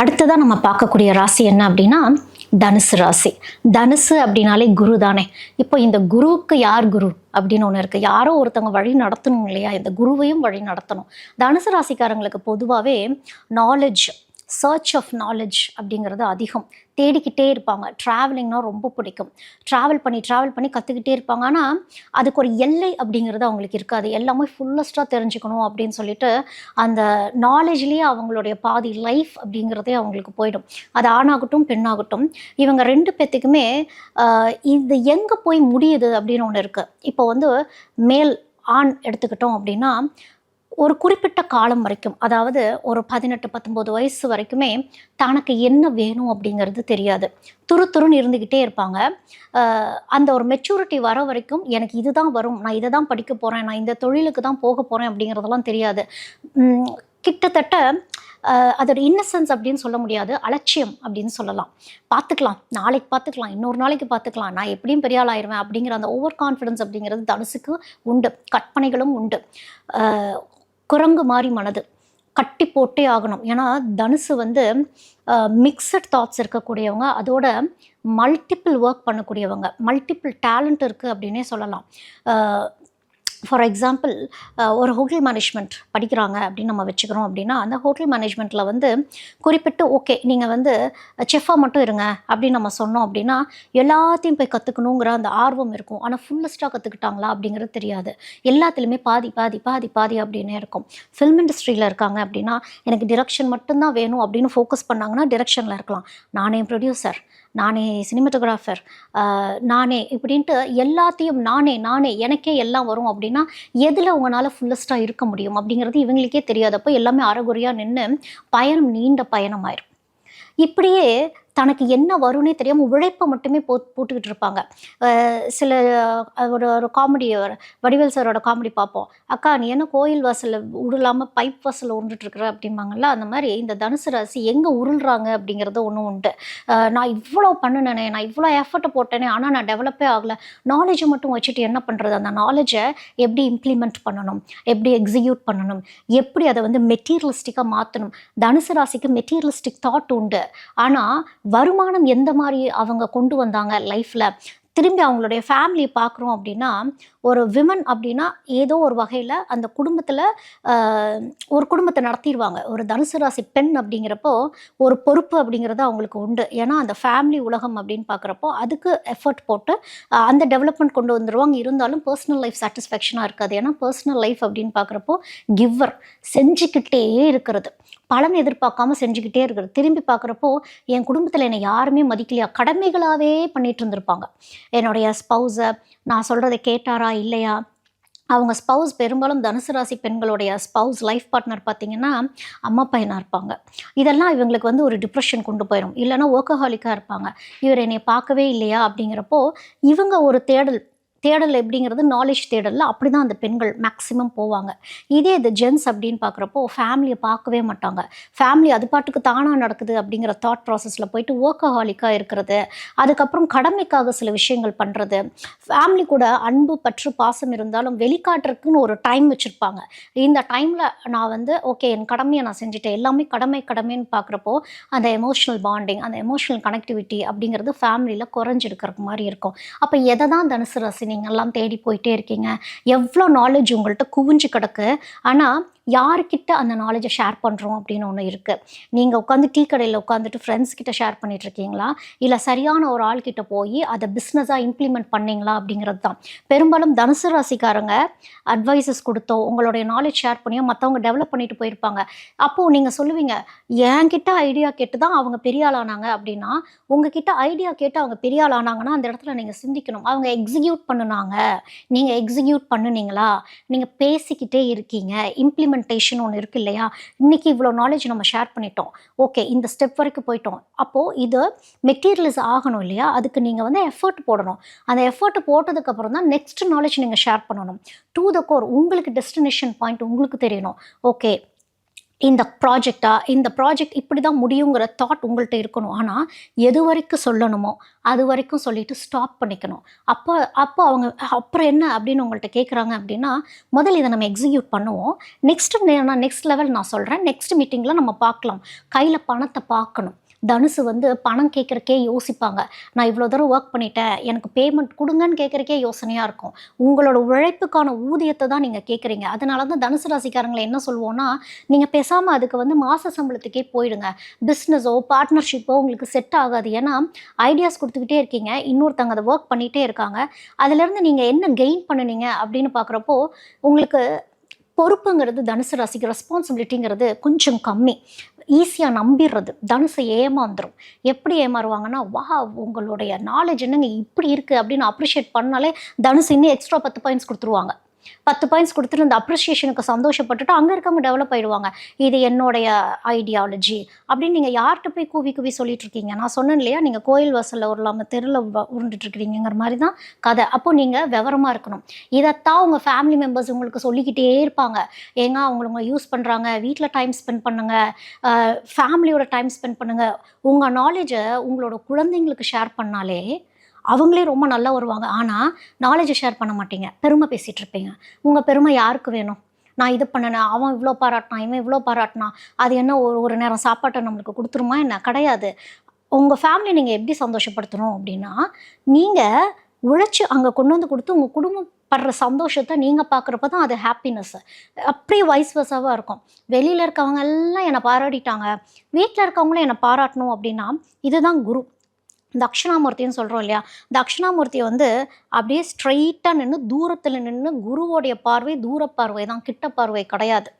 அடுத்ததாக நம்ம பார்க்கக்கூடிய ராசி என்ன அப்படின்னா தனுசு ராசி. தனுசு அப்படின்னாலே குரு தானே இப்போ இந்த குருவுக்கு யார் குரு அப்படின்னு ஒன்று இருக்குது யாரோ ஒருத்தவங்க வழி நடத்தணும் இல்லையா? இந்த குருவையும் வழி நடத்தணும். தனுசு ராசிக்காரங்களுக்கு பொதுவாகவே நாலேஜ் சர்ச் ஆஃப் நாலேஜ் அப்படிங்கிறது அதிகம். தேடிக்கிட்டே இருப்பாங்க. ட்ராவலிங்னா ரொம்ப பிடிக்கும். ட்ராவல் பண்ணி ட்ராவல் பண்ணி கற்றுக்கிட்டே இருப்பாங்க. ஆனால் அதுக்கு ஒரு எல்லை அப்படிங்கிறது அவங்களுக்கு இருக்காது. எல்லாமே ஃபுல்லஸ்ட்டாக தெரிஞ்சுக்கணும் அப்படின்னு சொல்லிட்டு அந்த நாலேஜ்லேயே அவங்களுடைய பாதி லைஃப் அப்படிங்கிறதே அவங்களுக்கு போயிடும். அது ஆணாகட்டும் பெண்ணாகட்டும். இவங்க ரெண்டு பேர்த்துக்குமே இது எங்கே போய் முடியுது அப்படின்னு ஒன்று இருக்குது இப்போ வந்து மேல் ஆண் எடுத்துக்கிட்டோம் அப்படின்னா ஒரு குறிப்பிட்ட காலம் வரைக்கும் அதாவது ஒரு பதினெட்டு பத்தொம்போது வயசு வரைக்குமே தனக்கு என்ன வேணும் அப்படிங்கிறது தெரியாது. துரு துருன்னு இருந்துக்கிட்டே இருப்பாங்க. அந்த ஒரு மெச்சூரிட்டி வர வரைக்கும் எனக்கு இதுதான் வரும் நான் இதை தான் படிக்க போகிறேன் நான் இந்த தொழிலுக்கு தான் போக போகிறேன் அப்படிங்கிறதெல்லாம் தெரியாது. கிட்டத்தட்ட அதோட இன்னசென்ஸ் அப்படின்னு சொல்ல முடியாது அலட்சியம் அப்படின்னு சொல்லலாம். பார்த்துக்கலாம் நாளைக்கு பார்த்துக்கலாம் இன்னொரு நாளைக்கு பார்த்துக்கலாம் நான் எப்படியும் பெரிய ஆள் ஆயிடுவேன் அப்படிங்கிற அந்த ஓவர் கான்ஃபிடன்ஸ் அப்படிங்கிறது தனுசுக்கு உண்டு கற்பனைகளும் உண்டு. குரங்கு மாதிரி மனது. கட்டி போட்டே ஆகணும். ஏன்னா தனுசு வந்து மிக்சட் தாட்ஸ் இருக்கக்கூடியவங்க. அதோட மல்டிப்புள் ஒர்க் பண்ணக்கூடியவங்க. மல்டிபிள் டேலண்ட் இருக்குது அப்படின்னே சொல்லலாம். ஃபார் எக்ஸாம்பிள் ஒரு ஹோட்டல் மேனேஜ்மெண்ட் படிக்கிறாங்க அப்படின்னு நம்ம வச்சுக்கிறோம் அப்படின்னா அந்த ஹோட்டல் மேனேஜ்மெண்ட்டில் வந்து குறிப்பிட்டு ஓகே நீங்கள் வந்து செஃபாக மட்டும் இருங்க அப்படின்னு நம்ம சொன்னோம் அப்படின்னா எல்லாத்தையும் போய் கற்றுக்கணுங்கிற அந்த ஆர்வம் இருக்கும். ஆனால் ஃபுல்லஸ்ட்டாக கற்றுக்கிட்டாங்களா அப்படிங்கிறது தெரியாது. எல்லாத்துலேயுமே பாதி பாதி பாதி பாதி அப்படின்னே இருக்கும். ஃபில்ம் இண்டஸ்ட்ரியில் இருக்காங்க அப்படின்னா எனக்கு டிரெக்ஷன் மட்டும்தான் வேணும் அப்படின்னு ஃபோக்கஸ் பண்ணாங்கன்னா டிரெக்ஷனில் இருக்கலாம். நானே ப்ரொடியூசர் நானே சினிமட்டோகிராஃபர் நானே இப்படின்ட்டு எல்லாத்தையும் நானே நானே எனக்கே எல்லாம் வரும் அப்படின்னா எதில் உங்களால் ஃபுல்லஸ்ட்டாக இருக்க முடியும் அப்படிங்கிறது இவங்களுக்கே தெரியாதப்போ எல்லாமே அறகுறையாக நின்று பயணம் நீண்ட பயணமாயிரும். இப்படியே தனக்கு என்ன வரும்னே தெரியாமல் உழைப்பை மட்டுமே போ போட்டுக்கிட்டு இருப்பாங்க. சில ஒரு ஒரு காமெடி வடிவேல் சாரோட காமெடி பார்ப்போம். அக்கா நீ என்ன கோயில் வாசலில் உருளாமல் பைப் வாசலில் உருண்டுட்டுருக்குற? அப்படிம்பாங்கல்ல அந்த மாதிரி இந்த தனுசு ராசி எங்கே உருள்றாங்க அப்படிங்கிறது ஒன்றும் உண்டு. நான் இவ்வளோ பண்ணினேனே நான் இவ்வளோ எஃபர்ட்டை போட்டேனே ஆனால் நான் டெவலப்பே ஆகலை. நாலேஜை மட்டும் வச்சுட்டு என்ன பண்ணுறது அந்த நாலேஜை எப்படி இம்ப்ளிமெண்ட் பண்ணணும்? எப்படி எக்ஸிக்யூட் பண்ணணும்? எப்படி அதை வந்து மெட்டீரியலிஸ்டிக்காக மாற்றணும் தனுசு ராசிக்கு மெட்டீரியலிஸ்டிக் தாட் உண்டு. ஆனால் வருமானம் எந்த மாதிரி அவங்க கொண்டு வந்தாங்க லைஃப்பில் திரும்பி அவங்களுடைய ஃபேமிலியை பார்க்குறோம் அப்படின்னா ஒரு விமன் அப்படின்னா ஏதோ ஒரு வகையில் அந்த குடும்பத்தில் ஒரு குடும்பத்தை நடத்திடுவாங்க. ஒரு தனுசு ராசி பெண் அப்படிங்கிறப்போ ஒரு பொறுப்பு அப்படிங்கிறது அவங்களுக்கு உண்டு. ஏன்னா அந்த ஃபேமிலி உலகம் அப்படின்னு பார்க்குறப்போ அதுக்கு எஃபர்ட் போட்டு அந்த டெவலப்மெண்ட் கொண்டு வந்துடுவாங்க இருந்தாலும் பர்சனல் லைஃப் சாட்டிஸ்ஃபேக்ஷனாக இருக்காது. ஏன்னா பர்சனல் லைஃப் அப்படின்னு பார்க்குறப்போ கிவ்வர் செஞ்சுக்கிட்டே இருக்கிறது. பலன் எதிர்பார்க்காம செஞ்சுக்கிட்டே இருக்கிறது திரும்பி பார்க்குறப்போ என் குடும்பத்தில் என்னை யாருமே மதிக்கலையா? கடமைகளாகவே பண்ணிட்டு இருந்திருப்பாங்க. என்னுடைய ஸ்பௌஸை நான் சொல்கிறத கேட்டாரா இல்லையா? அவங்க ஸ்பௌஸ் பெரும்பாலும் தனுசு ராசி பெண்களுடைய ஸ்பௌஸ் லைஃப் பார்ட்னர் பார்த்தீங்கன்னா அம்மா பையனாக இருப்பாங்க. இதெல்லாம் இவங்களுக்கு வந்து ஒரு டிப்ரெஷன் கொண்டு போயிடும் இல்லைன்னா ஓக்கஹாலிக்காக இருப்பாங்க. இவர் என்னை பார்க்கவே இல்லையா? அப்படிங்கிறப்போ இவங்க ஒரு தேடல். தேடல் எப்படிங்கிறது நாலேஜ் தேடலில் அப்படி தான் அந்த பெண்கள் மேக்ஸிமம் போவாங்க. இதே இது ஜென்ஸ் அப்படின்னு பார்க்குறப்போ ஃபேமிலியை பார்க்கவே மாட்டாங்க. ஃபேமிலி அது பாட்டுக்கு தானாக நடக்குது அப்படிங்கிற தாட் ப்ராசஸில் போயிட்டு ஓக்கஹாலிக்காக இருக்கிறது. அதுக்கப்புறம் கடமைக்காக சில விஷயங்கள் பண்ணுறது ஃபேமிலி கூட அன்பு பற்று பாசம் இருந்தாலும் வெளிக்காட்டுறதுக்குன்னு ஒரு டைம் வச்சுருப்பாங்க. இந்த டைமில் நான் வந்து ஓகே என் கடமையை நான் செஞ்சுட்டேன். எல்லாமே கடமை கடமைன்னு பார்க்குறப்போ அந்த எமோஷனல் பாண்டிங் அந்த எமோஷனல் கனெக்டிவிட்டி அப்படிங்கிறது ஃபேமிலியில் குறைஞ்சிருக்கிற மாதிரி இருக்கும். அப்போ எதை தான் தனுசு ராசி நீங்கள்லாம் தேடி போயிட்டே இருக்கீங்க. எவ்வளோ நாலேஜ் உங்கள்கிட்ட குவிஞ்சு கிடக்கு. ஆனால் யாருக்கிட்ட அந்த நாலேஜை ஷேர் பண்ணுறோம் அப்படின்னு ஒன்று இருக்குது நீங்கள் உட்காந்து டீ கடையில் உட்காந்துட்டு ஃப்ரெண்ட்ஸ் கிட்ட ஷேர் பண்ணிட்டு இருக்கீங்களா? இல்லை சரியான ஒரு ஆள் கிட்ட போய் அதை பிஸ்னஸாக இம்ப்ளிமெண்ட் பண்ணீங்களா அப்படிங்கிறது தான். பெரும்பாலும் தனுசு ராசிக்காரங்க அட்வைசஸ் கொடுத்தோ உங்களுடைய நாலேஜ் ஷேர் பண்ணியோ மற்றவங்க டெவலப் பண்ணிட்டு போயிருப்பாங்க. அப்போது நீங்கள் சொல்லுவீங்க என்கிட்ட ஐடியா கேட்டு தான் அவங்க பெரிய ஆள் ஆனாங்க அப்படின்னா உங்ககிட்ட ஐடியா கேட்டு அவங்க பெரிய ஆள் ஆனாங்கன்னா அந்த இடத்துல நீங்கள் சிந்திக்கணும். அவங்க எக்ஸிக்யூட் பண்ணுனாங்க நீங்கள் எக்ஸிக்யூட் பண்ணுனீங்களா? நீங்கள் பேசிக்கிட்டே இருக்கீங்க. இம்ப்ளிமெண்டேஷன் ஒன்று இருக்கு இல்லையா? இன்னைக்கு இவ்வளோ நாலேஜ் நம்ம ஷேர் பண்ணிட்டோம். ஓகே இந்த ஸ்டெப் வரைக்கும் போயிட்டோம். அப்போது இது மெட்டீரியல்ஸ் ஆகணும் இல்லையா? அதுக்கு நீங்கள் வந்து எஃபர்ட் போடணும். அந்த எஃபர்ட் போட்டதுக்கப்புறம் தான் நெக்ஸ்ட் நாலேஜ் நீங்கள் ஷேர் பண்ணணும். டூ த கோர் உங்களுக்கு டெஸ்டினேஷன் பாயிண்ட் உங்களுக்கு தெரியணும். ஓகே இந்த ப்ராஜெக்டா இந்த ப்ராஜெக்ட் இப்படி தான் முடியுங்கிற தாட் உங்கள்கிட்ட இருக்கணும். ஆனால் எது வரைக்கும் சொல்லணுமோ அது வரைக்கும் சொல்லிட்டு ஸ்டாப் பண்ணிக்கணும். அப்போ அப்போ அவங்க அப்புறம் என்ன அப்படின்னு உங்கள்கிட்ட கேட்குறாங்க அப்படின்னா முதல்ல இதை நம்ம எக்ஸிக்யூட் பண்ணுவோம். நெக்ஸ்ட் நான் நெக்ஸ்ட் லெவல் நான் சொல்கிறேன் நெக்ஸ்ட் மீட்டிங்கில் நம்ம பார்க்கலாம். கையில் பணத்தை பார்க்கணும். தனுசு வந்து பணம் கேட்குறக்கே யோசிப்பாங்க. நான் இவ்வளோ தூரம் ஒர்க் பண்ணிட்டேன். எனக்கு பேமெண்ட் கொடுங்கன்னு கேட்குறக்கே யோசனையாக இருக்கும். உங்களோட உழைப்புக்கான ஊதியத்தை தான் நீங்கள் கேட்குறீங்க. அதனால தான் தனுசு ராசிக்காரங்களை என்ன சொல்லுவோன்னா நீங்கள் பேசாமல் அதுக்கு வந்து மாத சம்பளத்துக்கே போயிடுங்க. பிஸ்னஸோ பார்ட்னர்ஷிப்போ உங்களுக்கு செட் ஆகாது. ஏன்னா ஐடியாஸ் கொடுத்துக்கிட்டே இருக்கீங்க. இன்னொருத்தவங்க அதை ஒர்க் பண்ணிகிட்டே இருக்காங்க. அதுலேருந்து நீங்கள் என்ன கெயின் பண்ணுனீங்க அப்படின்னு பார்க்குறப்போ உங்களுக்கு பொறுப்புங்கிறது தனுசு ராசிக்கு ரெஸ்பான்சிபிலிட்டிங்கிறது கொஞ்சம் கம்மி. ஈஸியாக நம்பிடுறது தனுசு ஏமாந்துடும் எப்படி ஏமாறுவாங்கன்னா வா உங்களுடைய நாலேஜ் என்னங்க இப்படி இருக்குது அப்படின்னு அப்ரிஷியேட் பண்ணாலே தனுசு இன்னும் எக்ஸ்ட்ரா பத்து பாயிண்ட்ஸ் கொடுத்துருவாங்க. பத்து பாயிண்ட்ஸ் கொடுத்துட்டு அந்த அப்ரிஷியேஷனுக்கு சந்தோஷப்பட்டுட்டு அங்கே இருக்கவங்க டெவலப் ஆகிடுவாங்க இது என்னுடைய ஐடியாலஜி அப்படின்னு நீங்கள் யார்கிட்ட போய் கூவி கூவி சொல்லிட்டு இருக்கீங்க? நான் சொன்னேன் இல்லையா? நீங்கள் கோயில் வாசலில் ஒரு தெருவில் உருண்டுட்டு இருக்கிறீங்கிற மாதிரி தான் கதை. அப்போ நீங்கள் விவரமாக இருக்கணும். இதைத்தான் உங்கள் ஃபேமிலி மெம்பர்ஸ் உங்களுக்கு சொல்லிக்கிட்டே இருப்பாங்க. ஏங்க அவங்களுங்க யூஸ் பண்ணுறாங்க வீட்டில் டைம் ஸ்பெண்ட் பண்ணுங்கள் ஃபேமிலியோட டைம் ஸ்பெண்ட் பண்ணுங்கள் உங்கள் நாலேஜை உங்களோட குழந்தைங்களுக்கு ஷேர் பண்ணாலே அவங்களே ரொம்ப நல்லா வருவாங்க. ஆனால் நாலேஜை ஷேர் பண்ண மாட்டீங்க. பெருமை பேசிகிட்டு இருப்பீங்க. உங்கள் பெருமை யாருக்கு வேணும்? நான் இது பண்ணினேன். அவன் இவ்வளோ பாராட்டினான் இவன் இவ்வளோ பாராட்டினான். அது என்ன ஒரு ஒரு நேரம் சாப்பாட்டை நம்மளுக்கு கொடுத்துருமா என்ன? கிடையாது. உங்கள் ஃபேமிலி நீங்கள் எப்படி சந்தோஷப்படுத்தணும் அப்படின்னா நீங்கள் உழைச்சி அங்கே கொண்டு வந்து கொடுத்து உங்கள் குடும்பம் படுற சந்தோஷத்தை நீங்கள் பார்க்குறப்ப தான் அது ஹாப்பினஸ் அப்படியே வயசு வயசாவாக இருக்கும். வெளியில் இருக்கவங்க எல்லாம் என்னை பாராட்டிட்டாங்க. வீட்டில் இருக்கவங்களும் என்னை பாராட்டணும் அப்படின்னா இதுதான் குரு. தக்ஷணாமூர்த்தின்னு சொல்கிறோம் இல்லையா? தக்ஷணாமூர்த்தி வந்து அப்படியே ஸ்ட்ரைட்டாக நின்று தூரத்தில் நின்று குருவோடைய பார்வை தூர பார்வை தான். கிட்ட பார்வை கிடையாது.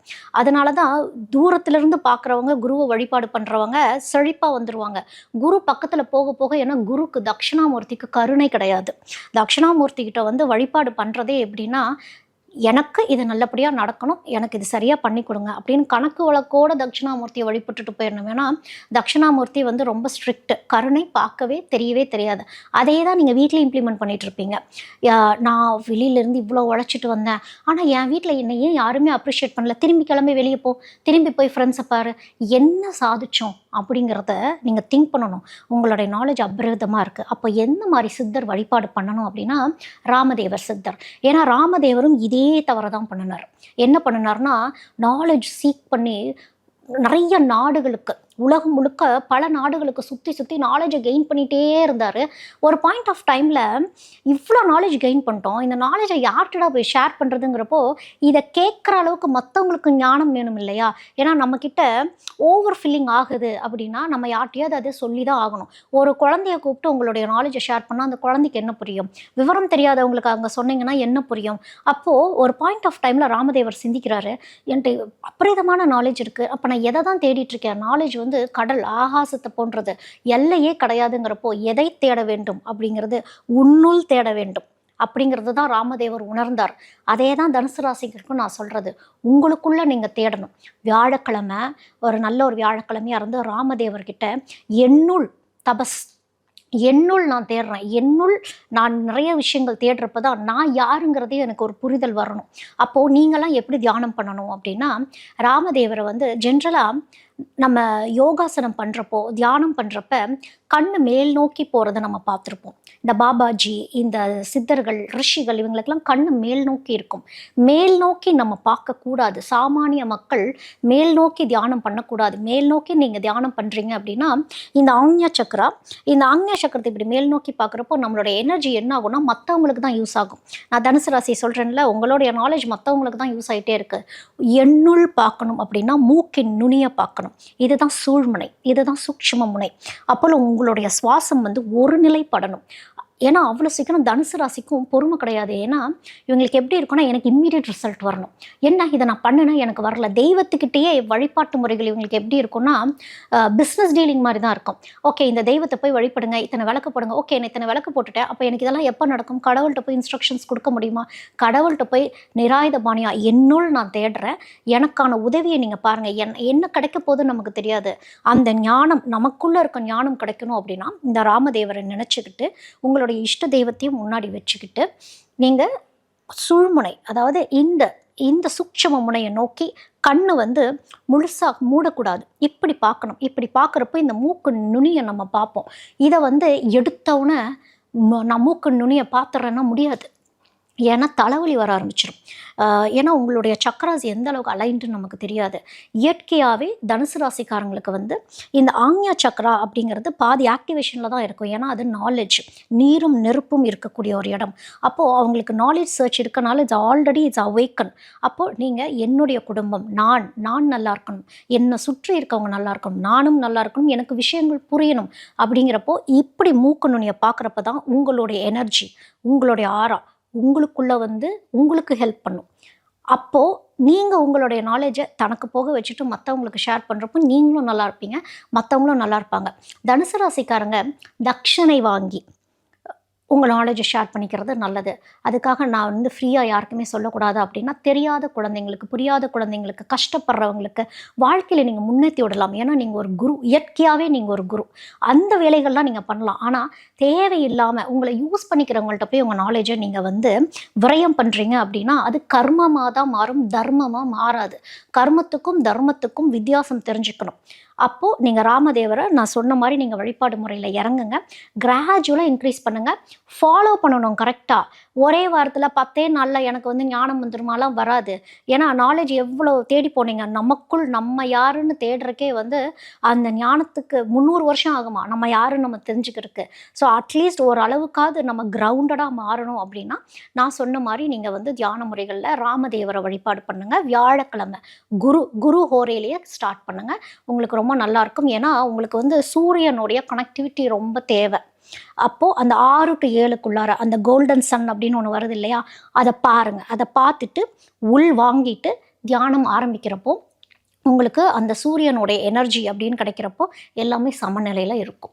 அதனால தான் தூரத்திலிருந்து பார்க்குறவங்க குருவை வழிபாடு பண்ணுறவங்க செழிப்பாக வந்துடுவாங்க குரு பக்கத்தில் போக போக ஏன்னா குருக்கு தக்ஷணாமூர்த்திக்கு கருணை கிடையாது. தக்ஷணாமூர்த்தி கிட்ட வந்து வழிபாடு பண்ணுறதே எப்படின்னா எனக்கு இது நல்லபடியாக நடக்கணும் எனக்கு இது சரியாக பண்ணி கொடுங்க அப்படின்னு கணக்கு வழக்கோட தட்சிணாமூர்த்தியை வழிபட்டுட்டு போயிடணும். ஏன்னா தட்சிணாமூர்த்தி வந்து ரொம்ப ஸ்ட்ரிக்ட் கருணை பார்க்கவே தெரியவே தெரியாது. அதே தான் நீங்கள் வீட்டில் இம்ப்ளிமெண்ட் பண்ணிட்டு இருப்பீங்க. நான் வெளியிலேருந்து இவ்வளோ உழைச்சிட்டு வந்தேன். ஆனால் என் வீட்டில் என்னை ஏன் யாருமே அப்ரிஷியேட் பண்ணல. திரும்பி கிளம்பி வெளியே போ. திரும்பி போய் ஃப்ரெண்ட்ஸை பாரு. என்ன சாதிச்சோம் அப்படிங்கிறத நீங்கள் திங்க் பண்ணணும். உங்களுடைய நாலேஜ் அபிரதமாக இருக்குது அப்போ எந்த மாதிரி சித்தர் வழிபாடு பண்ணணும் அப்படின்னா ராமதேவர் சித்தர். ஏன்னா ராமதேவரும் இதே தவறை தான் பண்ணினார். என்ன பண்ணினார்னா நாலேஜ் சீக் பண்ணி நிறைய நாடுகளுக்கு உலகம் முழுக்க பல நாடுகளுக்கு சுற்றி சுற்றி நாலேஜை கெயின் பண்ணிகிட்டே இருந்தார். ஒரு பாயிண்ட் ஆஃப் டைமில் இவ்வளோ நாலேஜ் கெயின் பண்ணிட்டோம். இந்த நாலேஜை யார்கிட்டடா போய் ஷேர் பண்ணுறதுங்கிறப்போ இதை கேட்குற அளவுக்கு மற்றவங்களுக்கு ஞானம் வேணும் இல்லையா? ஏன்னா நம்மக்கிட்ட ஓவர் ஃபில்லிங் ஆகுது அப்படின்னா நம்ம யார்கிட்டயாவது அதை சொல்லி தான் ஆகணும். ஒரு குழந்தைய கூப்பிட்டு உங்களுடைய நாலேஜை ஷேர் பண்ணால் அந்த குழந்தைக்கு என்ன புரியும்? விவரம் தெரியாதவங்களுக்கு அங்கே சொன்னீங்கன்னா என்ன புரியும்? அப்போது ஒரு பாயிண்ட் ஆஃப் டைமில் ராமதேவர் சிந்திக்கிறாரு. என்கிட்ட அபரிதமான நாலேஜ் இருக்குது அப்போ நான் எதை தான் தேடிட்டு இருக்கேன்? நாலேஜ் வந்து கடல் ஆகாசத்தை போன்றது. எல்லையே கிடையாதுங்கிறப்போ எதை தேட வேண்டும் அப்படிங்கிறது உன்னுள் தேட வேண்டும். அப்படிங்கிறது தான் ராமதேவர் உணர்ந்தார். அதே தான் தனுசு ராசிக்கும் நான் சொல்கிறது உங்களுக்குள்ளே நீங்கள் தேடணும். வியாழக்கிழமை ஒரு நல்ல ஒரு வியாழக்கிழமையாக இருந்து ராமதேவர்கிட்ட என்னுள் தபஸ் என்னுள் நான் தேடுறேன். என்னுள் நான் நிறைய விஷயங்கள் தேடுறப்ப தான் நான் யாருங்கிறதே எனக்கு ஒரு புரிதல் வரணும். அப்போது நீங்களாம் எப்படி தியானம் பண்ணணும் அப்படின்னா ராமதேவரை வந்து ஜென்ரலாக நம்ம யோகாசனம் பண்ணுறப்போ தியானம் பண்ணுறப்ப கண் மேல் நோக்கி போகிறத நம்ம பார்த்துருப்போம். இந்த பாபாஜி இந்த சித்தர்கள் ரிஷிகள் இவங்களுக்கெல்லாம் கண் மேல் நோக்கி இருக்கும். மேல் நோக்கி நம்ம பார்க்கக்கூடாது சாமானிய மக்கள் மேல் நோக்கி தியானம் பண்ணக்கூடாது. மேல் நோக்கி நீங்கள் தியானம் பண்ணுறீங்க அப்படின்னா இந்த ஆங்ஞா சக்கரா இந்த ஆக்ஞா சக்கரத்தை இப்படி மேல் நோக்கி பார்க்குறப்போ நம்மளோட எனர்ஜி என்ன ஆகும்னா மற்றவங்களுக்கு தான் யூஸ் ஆகும். நான் தனுசு ராசி சொல்கிறேன்ல உங்களுடைய நாலேஜ் மற்றவங்களுக்கு தான் யூஸ் ஆகிட்டே இருக்குது எண்ணுள் பார்க்கணும் அப்படின்னா மூக்கின் நுனியை பார்க்கணும். இதுதான் சூழ்முனை. இதுதான் சூக்ஷ்ம முனை அப்போ உங்களுடைய சுவாசம் வந்து ஒரு நிலைப்படணும். ஏன்னா அவ்வளோ சீக்கிரம் தனுசு ராசிக்கும் பொறுமை கிடையாது. ஏன்னா இவங்களுக்கு எப்படி இருக்கும்னா எனக்கு இம்மீடியட் ரிசல்ட் வரணும். என்ன இதை நான் பண்ணினா எனக்கு வரல. தெய்வத்துக்கிட்டேயே வழிபாட்டு முறைகள் இவங்களுக்கு எப்படி இருக்கும்னா பிஸ்னஸ் டீலிங் மாதிரி தான் இருக்கும். ஓகே இந்த தெய்வத்தை போய் வழிபடுங்க இத்தனை விளக்கு போடுங்க. ஓகே நான் இத்தனை விளக்கு போட்டுட்டேன். அப்போ எனக்கு இதெல்லாம் எப்போ நடக்கும்? கடவுள்கிட்ட போய் இன்ஸ்ட்ரக்ஷன்ஸ் கொடுக்க முடியுமா? கடவுள்கிட்ட போய் நிராயுத பாணியா என்னுள் நான் தேடுறேன். எனக்கான உதவியை நீங்கள் பாருங்கள் என் என்ன கிடைக்க போகுதுன்னு நமக்கு தெரியாது. அந்த ஞானம் நமக்குள்ளே இருக்க ஞானம் கிடைக்கணும் அப்படின்னா இந்த ராமதேவரை நினச்சிக்கிட்டு உங்களோட உங்களுடைய இஷ்ட தெய்வத்தையும் முன்னாடி வச்சுக்கிட்டு நீங்கள் சுழ்முனை அதாவது இந்த இந்த சூட்சம முனையை நோக்கி கண்ணு வந்து முழுசாக மூடக்கூடாது. இப்படி பார்க்கணும். இப்படி பார்க்குறப்போ இந்த மூக்கு நுனியை நம்ம பார்ப்போம். இதை வந்து எடுத்தவுடனே நான் மூக்கு நுனியை பார்த்துறேன்னா முடியாது. ஏன்னா தலைவலி வர ஆரம்பிச்சிடும் ஏன்னா உங்களுடைய சக்கராஸ் எந்த அளவுக்கு அலைன்ட்டுன்னு நமக்கு தெரியாது. இயற்கையாகவே தனுசு ராசிக்காரங்களுக்கு வந்து இந்த ஆங்யா சக்கரா அப்படிங்கிறது பாதி ஆக்டிவேஷனில் தான் இருக்கும். ஏன்னா அது நாலேஜ் நீரும் நெருப்பும் இருக்கக்கூடிய ஒரு இடம். அப்போது அவங்களுக்கு நாலேஜ் சர்ச் இருக்கனால இட்ஸ் ஆல்ரெடி இட்ஸ் அவேக்கன் அப்போது நீங்கள் என்னுடைய குடும்பம் நான் நான் நல்லா இருக்கணும். என்னை சுற்றி இருக்கவங்க நல்லா இருக்கணும். நானும் நல்லா இருக்கணும். எனக்கு விஷயங்கள் புரியணும் அப்படிங்கிறப்போ இப்படி மூக்கு பார்க்குறப்ப தான் உங்களுடைய எனர்ஜி உங்களுடைய ஆரா உங்களுக்குள்ளே வந்து உங்களுக்கு ஹெல்ப் பண்ணும். அப்போது நீங்கள் உங்களுடைய நாலேஜை தனக்கு போக வச்சுட்டு மற்றவங்களுக்கு ஷேர் பண்ணுறப்போ நீங்களும் நல்லா இருப்பீங்க மற்றவங்களும் நல்லா இருப்பாங்க. தனுசு ராசிக்காரங்க தட்சணை வாங்கி. உங்கள் நாலேஜை ஷேர் பண்ணிக்கிறது நல்லது. அதுக்காக நான் வந்து ஃப்ரீயாக யாருக்குமே சொல்லக்கூடாது அப்படின்னா தெரியாத குழந்தைங்களுக்கு புரியாத குழந்தைங்களுக்கு கஷ்டப்படுறவங்களுக்கு வாழ்க்கையில் நீங்கள் முன்னேற்றி விடலாம். ஏன்னா நீங்கள் ஒரு குரு இயற்கையாகவே நீங்கள் ஒரு குரு. அந்த வேலைகள்லாம் நீங்கள் பண்ணலாம். ஆனால் தேவையில்லாமல் உங்களை யூஸ் பண்ணிக்கிறவங்கள்ட்ட போய் உங்கள் நாலேஜை நீங்கள் வந்து விரயம் பண்ணுறீங்க அப்படின்னா அது கர்மமாக தான் மாறும் தர்மமாக மாறாது. கர்மத்துக்கும் தர்மத்துக்கும் வித்தியாசம் தெரிஞ்சுக்கணும். அப்போது நீங்கள் ராமதேவரை நான் சொன்ன மாதிரி நீங்கள் வழிபாடு முறையில் இறங்குங்க. கிராஜுவலாக இன்க்ரீஸ் பண்ணுங்கள் ஃபாலோ பண்ணணும் கரெக்டாக ஒரே வாரத்தில் பத்தே நாளில் எனக்கு வந்து ஞானம் வந்துருமாலாம் வராது. ஏன்னா நாலேஜ் எவ்வளோ தேடி போனீங்க? நமக்குள் நம்ம யாருன்னு தேடுறக்கே வந்து அந்த ஞானத்துக்கு முந்நூறு வருஷம் ஆகுமா? நம்ம யாருன்னு நம்ம தெரிஞ்சுக்கிறதுக்கு. ஸோ அட்லீஸ்ட் ஒரு அளவுக்காவது நம்ம கிரவுண்டடாக மாறணும் அப்படின்னா நான் சொன்ன மாதிரி நீங்கள் வந்து தியான முறைகளில் ராமதேவரை வழிபாடு பண்ணுங்கள் வியாழக்கிழமை குரு குரு ஹோரையிலேயே ஸ்டார்ட் பண்ணுங்கள் உங்களுக்கு ரொம்ப ரொம்ப நல்லாயிருக்கும் ஏன்னா உங்களுக்கு வந்து சூரியனுடைய கனெக்டிவிட்டி ரொம்ப தேவை. அப்போது அந்த ஆறு டு ஏழுக்குள்ளார அந்த கோல்டன் சன் அப்படின்னு ஒன்று வருது இல்லையா? அதை பாருங்கள் அதை பார்த்துட்டு உள் வாங்கிட்டு தியானம் ஆரம்பிக்கிறப்போ உங்களுக்கு அந்த சூரியனுடைய எனர்ஜி அப்படின்னு கிடைக்கிறப்போ எல்லாமே சமநிலையில் இருக்கும்.